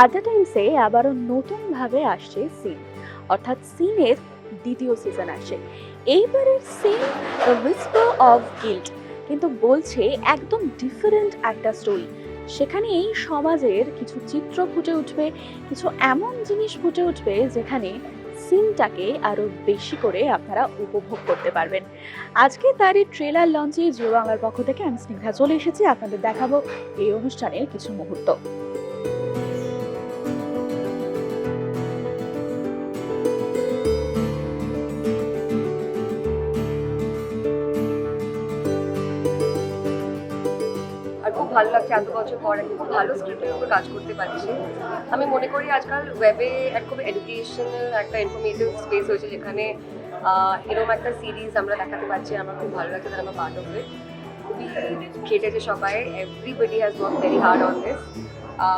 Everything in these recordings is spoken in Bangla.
আট টাইমসে আবারও নতুনভাবে আসছে সিন। অর্থাৎ সিনের দ্বিতীয় সিজন আসছে। এইবারের সিন উইসপার অফ গিল্ট কিন্তু বলছে একদম ডিফারেন্ট একটা স্টোরি সেখানে এই সমাজের কিছু চিত্র ফুটে উঠবে, কিছু এমন জিনিস ফুটে উঠবে যেখানে সিনটাকে আরও বেশি করে আপনারা উপভোগ করতে পারবেন। আজকে তারই ট্রেলার লঞ্চে জিও বাংলার পক্ষ থেকে আমি স্নিগ্ধা চলে এসেছি। আপনাদের দেখাবো এই অনুষ্ঠানের কিছু মুহূর্ত। ভালো লাগছে, এত বছর পর আমি খুব ভালো স্ক্রিপ্টের উপর কাজ করতে পারছি। আমি মনে করি আজকাল ওয়েবে এক খুব এডুকেশনাল একটা ইনফরমেটিভ স্পেস হয়েছে, যেখানে এরকম একটা সিরিজ আমরা দেখাতে পারছি, আমার খুব ভালো লাগছে তারা আমার পার্ট অফ ইট খুবই খেটেছে সবাই everybody has work very hard on this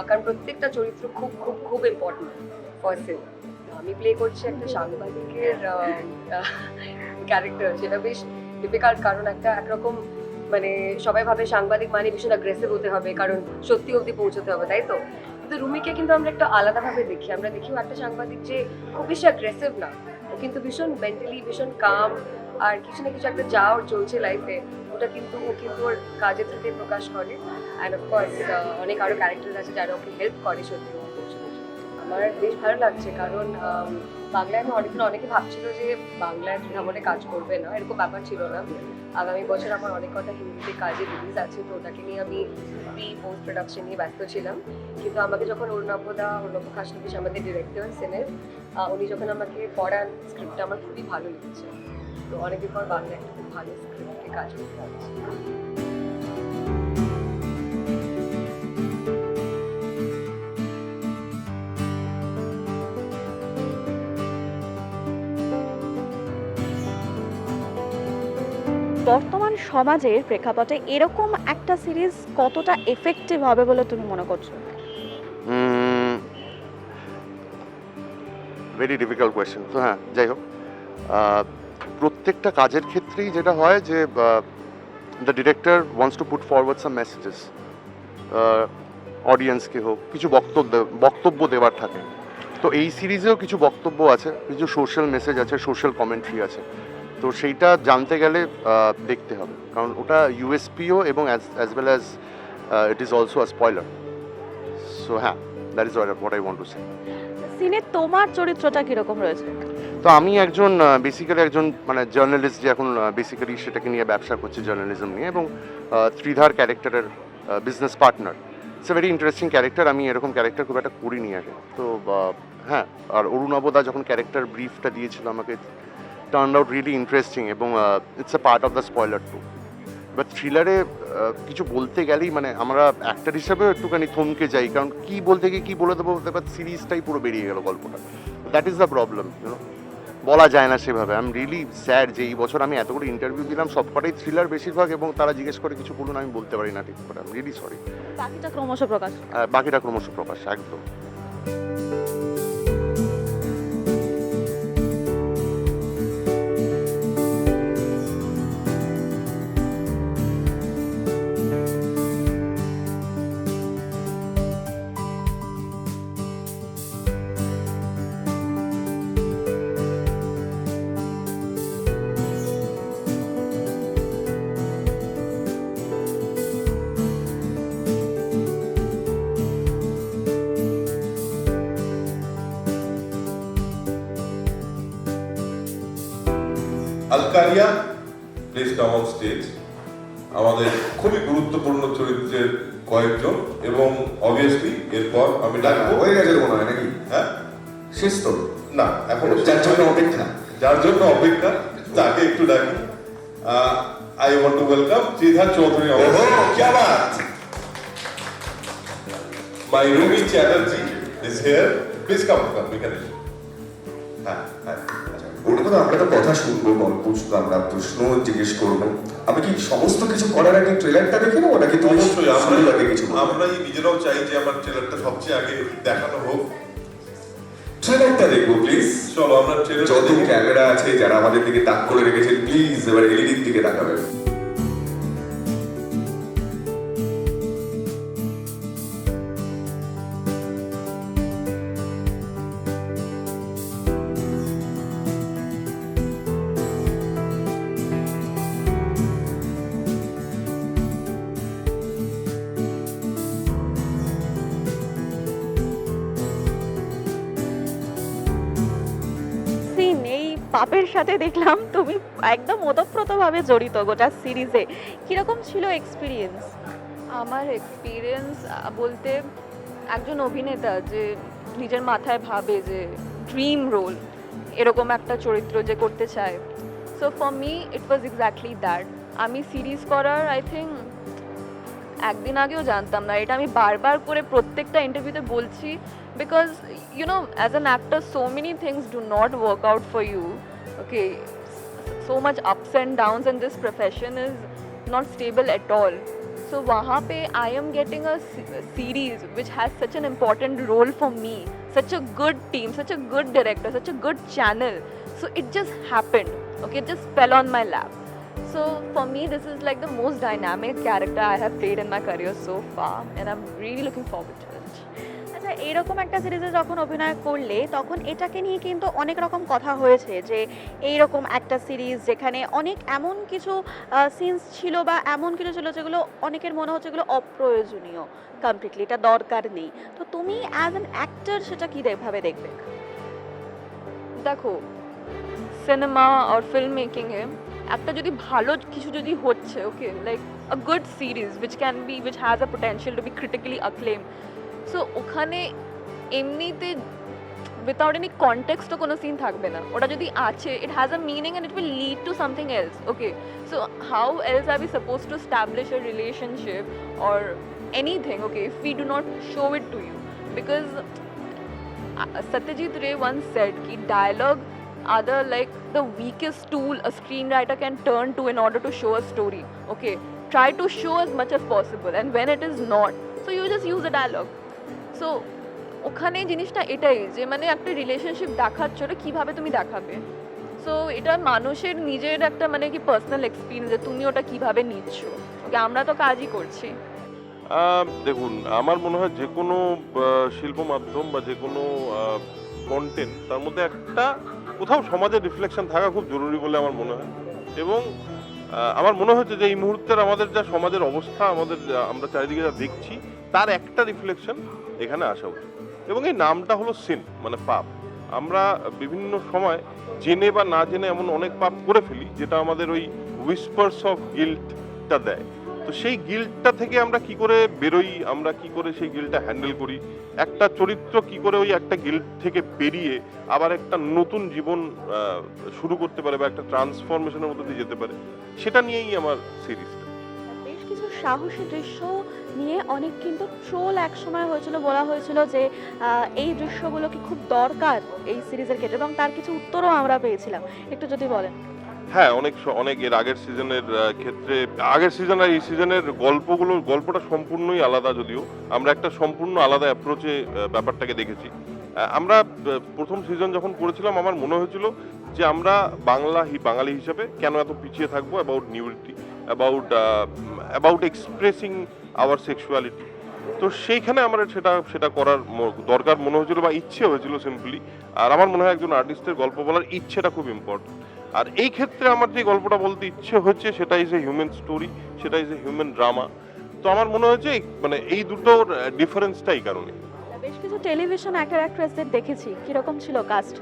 কারণ প্রত্যেকটা চরিত্র খুব খুব খুব ইম্পর্টেন্ট ফার্স্ট আমি প্লে করছি একটা সাংবাদিকের ক্যারেক্টার যেটা বেশ ডিফিকাল্ট কারণ একটা একরকম মানে সবাই ভাবে সাংবাদিক মানে ভীষণ অ্যাগ্রেসিভ হতে হবে, কারণ সত্যি অবধি পৌঁছতে হবে, তাই তো? কিন্তু রুমিকে কিন্তু আমরা একটু আলাদাভাবে দেখি। আমরা দেখিও একটা সাংবাদিক যে খুব বেশি অ্যাগ্রেসিভ না। ও কিন্তু ভীষণ মেন্টালি ভীষণ কাম আর কিছু না কিছু একটা যা ওর চলছে লাইফে ওটা কিন্তু, ও কিন্তু ওর কাজের থেকে প্রকাশ করে। অ্যান্ড অফকোর্স অনেক আরও ক্যারেক্টার আছে যারা ওকে হেল্প করে সত্যি। আমার বেশ ভালো লাগছে কারণ বাংলায় আমি অনেকদিন অনেকে ভাবছিল যে বাংলায় বলে কাজ করবে না, এরকম ব্যাপার ছিল না। আগামী বছর আমার অনেক কথা হিন্দিতে কাজে রিলিজ আছে, তো ওটাকে নিয়ে আমি প্রি পোস্ট প্রোডাকশন নিয়ে ব্যস্ত ছিলাম। কিন্তু আমাকে যখন অর্ণবদা অর্ণব খাসনবিশ আমাদের ডিরেক্টর সেনের উনি যখন আমাকে পড়ান স্ক্রিপ্টটা আমার খুবই ভালো লেগেছে। তো অনেকদিন পর বাংলা একটা খুব ভালো স্ক্রিপ্টে কাজ করতে পারছি। বর্তমান সমাজের প্রেক্ষাপটে এরকম একটা সিরিজ কতটা এফেক্টিভ হবে বলে তুমি মনে করছ? ভেরি ডিফিকাল্ট কোয়েশ্চেন তো হ্যাঁ যাই হোক। প্রত্যেকটা কাজের ক্ষেত্রেই যেটা হয় যে the director wants to put forward some messages অডিয়েন্সকে হোক, কিছু বক্তব্য বক্তব্য দেওয়ার থাকে। তো এই সিরিজেও কিছু বক্তব্য আছে, কিছু সোশ্যাল মেসেজ আছে সোশ্যাল কমেন্ট্রি আছে। তো সেইটা জানতে গেলে দেখতে হবে। কারণ ওটা ইউএসপিও এবং as well as it is also a spoiler so হ্যাঁ that is what I want to say সিনে তোমার চরিত্রটা কীরকম রয়েছে? তো আমি একজন বেসিক্যালি একজন মানে জার্নালিস্ট যে এখন বেসিক্যালি সেটাকে নিয়ে ব্যবসা করছে জার্নালিজম নিয়ে এবং ত্রিধার ক্যারেক্টারের business partner it's a very interesting character আমি এরকম ক্যারেক্টার খুব একটা করিনি আগে। তো হ্যাঁ আর অরুণবদা যখন ক্যারেক্টার ব্রিফটা দিয়েছিল আমাকে টার্ন আউট রিয়েলি ইন্টারেস্টিং এবং it's a part of the spoiler too but থ্রিলারে কিছু বলতে গেলেই মানে আমরা অ্যাক্টার হিসাবেও একটুখানি থমকে যাই। কারণ কি বলতে গিয়ে কী বলে দেবো এবার সিরিজটাই পুরো বেরিয়ে গেল গল্পটা। দ্যাট ইজ দ্য প্রবলেম বলা যায় না সেভাবে। আই এম রিয়েলি স্যাড যে এই বছর আমি এতগুলো ইন্টারভিউ দিলাম সবকটাই থ্রিলার বেশিরভাগ এবং তারা জিজ্ঞেস করে কিছু বলুন আমি বলতে পারি না ঠিক করে। আই এম রিয়েলি সরি বাকিটা ক্রমশ প্রকাশ। বাকিটা ক্রমশ প্রকাশ একদম। আলকারিয়া প্লেস কাম অন স্টেজ আমাদের খুবই গুরুত্বপূর্ণ চরিত্রের কয়েকজন এবং অবভিয়াসলি এরপর আমি ডাকবো হয়ে গেছে মনে হয় নাকি হ্যাঁ শেষ তো না এখন যার জন্য অপেক্ষা যার জন্য অপেক্ষা তাকে একটু ডাকি I want to welcome Tridhar Chowdhury ওহো क्या बात my Rumi Chatterjee is here please come come এখানে এসো। হ্যাঁ হ্যাঁ আমরা তো কথা শুনব গল্প আমরা প্রশ্ন জিজ্ঞেস করব। আমি কি সমস্ত কিছু করার আগে ট্রেলারটা দেখে নেব নাকি তুমি অবশ্যই আমরা আগে কিছু আমরাই নিজেরাও চাই যে আমার ট্রেলারটা সবচেয়ে আগে দেখানো হোক। ট্রেলারটা দেখব প্লিজ চলো আমরা ট্রেলার যত ক্যামেরা আছে যারা আমাদের দিকে তাক করে রেখেছেন প্লিজ এবার এলইডির দিকে তাকাবেন। পাপের সাথে দেখলাম তুমি একদম ওতপ্রোতভাবে জড়িত গোটা সিরিজে। কীরকম ছিল এক্সপিরিয়েন্স আমার এক্সপিরিয়েন্স বলতে একজন অভিনেতা যে নিজের মাথায় ভাবে যে ড্রিম রোল এরকম একটা চরিত্র যে করতে চায়। So for me it was exactly that আমি সিরিজ করার আই থিঙ্ক একদিন আগেও জানতাম না। এটা আমি বারবার করে প্রত্যেকটা ইন্টারভিউতে বলছি because you know as an actor so many things do not work out for you okay so much ups and downs in this profession is not stable at all. So वहाँ पे I am getting a se- series which has such an important role for me, such a good team, such a good director, such a good channel. So it just happened. Okay, it just fell on my lap. So for me, this is like the most dynamic character I have played in my career so far, and I'm really looking forward to it. এইরকম একটা সিরিজে যখন অভিনয় করলে, তখন এটাকে নিয়ে কিন্তু অনেক রকম কথা হয়েছে যে, এইরকম একটা সিরিজ যেখানে অনেক এমন কিছু সিনস ছিল বা এমন কিছু ছিল যেগুলো অনেকের মনে হচ্ছে যেগুলো অপ্রয়োজনীয় কমপ্লিটলি এটা দরকার নেই। তো তুমি অ্যাজ অ্যান অ্যাক্টর সেটা কী ভাবে দেখবে? দেখো সিনেমা আর ফিল্ম মেকিংয়ে একটা যদি ভালো কিছু যদি হচ্ছে okay like a good series which can be which has a potential to be critically acclaim so ওখানে এমনিতে উইথাউট এনি কনটেক্সটও কোনো সিন থাকবে না ওটা যদি আছে it has a meaning and it will lead to something else okay so how else are we suppose to establish a relationship or anything okay if we do not show it to you because Satyajit Ray once said कि dialogue are the like the weakest tool a screenwriter can turn to in order to show a story. Okay, try to show as much as possible, and when it is not, so you just use the dialogue. So, ওখানে জিনিসটা এটাই যে মানে একটা রিলেশনশিপ দেখাচ্ছ ওটা কীভাবে তুমি দেখাবে? সো এটা মানুষের নিজের একটা মানে কি পার্সোনাল এক্সপিরিয়েন্স যে, তুমি ওটা কীভাবে নিচ্ছ? ওকে আমরা তো কাজই করছি। দেখুন, আমার মনে হয় যে কোনো শিল্প মাধ্যম বা যে কোনো কন্টেন্ট তার মধ্যে একটা, কোথাও সমাজের রিফ্লেকশন থাকা খুব জরুরি বলে আমার মনে হয়। এবং আমার মনে হচ্ছে যে এই মুহূর্তের আমাদের যা সমাজের অবস্থা, আমাদের আমরা চারিদিকে যা দেখছি, তার একটা রিফ্লেকশন এখানে আসা উচিত। এবং এই নামটা হলো সিন মানে পাপ। আমরা বিভিন্ন সময় জেনে বা না জেনে এমন অনেক পাপ করে ফেলি, যেটা আমাদের ওই উইসপার্স অফ গিল্টটা দেয়। তো সেই গিল্টটা থেকে আমরা কি করে বেরোই, আমরা কি করে সেই গিল্টটা হ্যান্ডেল করি? একটা চরিত্র কি করে ওই একটা গিল্ট থেকে বেরিয়ে আবার একটা নতুন জীবন শুরু করতে পারে বা একটা ট্রান্সফরমেশনের মধ্যে দিয়ে যেতে পারে, সেটা নিয়েই আমার সিরিজটা বেশ কিছু সাহসী দৃশ্য নিয়ে অনেক কিন্তু ট্রোল এক সময় হয়েছিল, বলা হয়েছিল যে এই দৃশ্যগুলো কি খুব দরকার এই সিরিজের ক্ষেত্রে এবং তার কিছু উত্তরও আমরা পেয়েছিলাম। একটু যদি বলেন। হ্যাঁ অনেক অনেক এর আগের সিজনের ক্ষেত্রে, আগের সিজন আর এই সিজনের গল্পগুলো গল্পটা সম্পূর্ণই আলাদা যদিও। আমরা একটা সম্পূর্ণ আলাদা অ্যাপ্রোচে ব্যাপারটাকে দেখেছি। আমরা প্রথম সিজন যখন করেছিলাম, আমার মনে হয়েছিল যে আমরা বাংলা হি- বাঙালি হিসেবে কেন এত পিছিয়ে থাকব about nudity about about expressing our sexuality তো সেইখানে আমার সেটা সেটা করার দরকার মনে হয়েছিল বা ইচ্ছে হয়েছিল সিম্পলি আর আমার মনে হয় একজন আর্টিস্টের গল্প বলার ইচ্ছেটা খুব ইম্পর্টেন্ট আর এই ক্ষেত্রে আমার যে গল্পটা বলতে ইচ্ছে হচ্ছে, সেটা ইজ এ হিউম্যান স্টোরি সেটা ইজ এ হিউম্যান ড্রামা তো আমার মনে হয়েছে মানে এই দুটোর ডিফারেন্সটাই কারণে। বেশ কিছু টেলিভিশন অ্যাক্টর অ্যাক্ট্রেসদের দেখেছি। কীরকম ছিল কাস্ট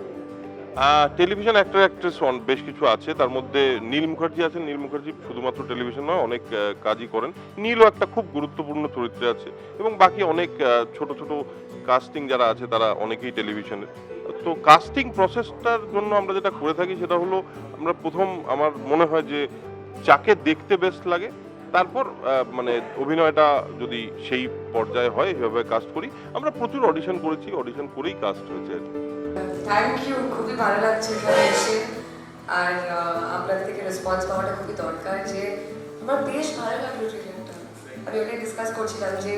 টেলিভিশন অ্যাক্টর অ্যাক্ট্রেস বেশ কিছু আছে। তার মধ্যে নীল মুখার্জি আছেন। নীল মুখার্জি শুধুমাত্র টেলিভিশন নয়, অনেক কাজই করেন। নীলও একটা খুব গুরুত্বপূর্ণ চরিত্রে আছে এবং বাকি অনেক ছোট ছোট কাস্টিং যারা আছে, তারা অনেকেই টেলিভিশনে তো কাস্টিং প্রসেসটার জন্য আমরা যেটা করে থাকি সেটা হলো, আমরা প্রথম আমার মনে হয় যে যাকে দেখতে বেস্ট লাগে, তারপর মানে অভিনয়টা যদি সেই পর্যায়ে হয়, এভাবে কাস্ট করি। আমরা প্রচুর অডিশন করেছি অডিশন করেই কাস্ট হয়েছে আর কি। থ্যাংক ইউ খুবই ভালো লাগছে এখানে এসে। আর আপনাদের থেকে রেসপন্স পাওয়াটা খুবই দরকার যে আমার বেশ ভালো লাগল ট্রেলারটা আমি ওটাই ডিসকাস করছিলাম যে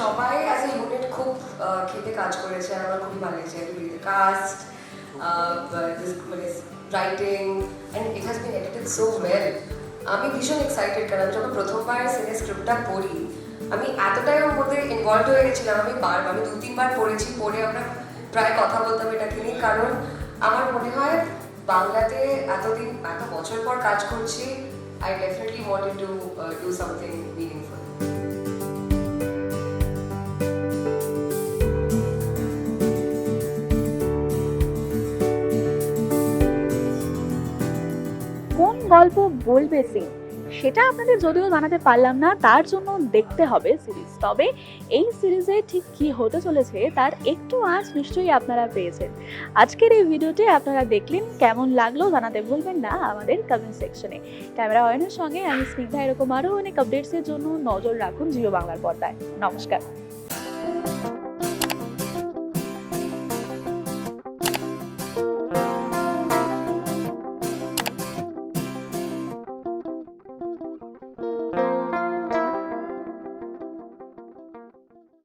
সবাই অ্যাজ এ ইউনিট খুব খেতে কাজ করেছে আর আমার খুবই ভালো লেগেছে। কাস্ট মানে writing and it has been edited so well আমি ভীষণ এক্সাইটেড কারণ যখন প্রথমবার সিনে স্ক্রিপ্টটা পড়ি, আমি এতটাই ওর মধ্যে ইনভলভ হয়ে গেছিলাম, আমি বার আমি দু তিনবার পড়েছি, পড়ে আমরা প্রায় কথা বলতাম এটাকে নিয়ে, কারণ আমার মনে হয় বাংলাতে এতদিন, এত বছর পর কাজ করছি I definitely wanted to do something meaningful কোন গল্প বলবে সিং? সেটা আপনাদের যদিও জানাতে পারলাম না, তার জন্য দেখতে হবে সিরিজ। তবে এই সিরিজে ঠিক কি হতে চলেছে, তার একটু আজ নিশ্চয়ই আপনারা পেয়েছেন। আজকের এই ভিডিওটি আপনারা দেখলেন কেমন লাগল জানাতে ভুলবেন না আমাদের কমেন্ট সেকশনে ক্যামেরা অয়নের সঙ্গে আমি স্নিগ্ধা এরকম আরও অনেক আপডেটসের জন্য নজর রাখুন জিও বাংলার পর্দায়। নমস্কার।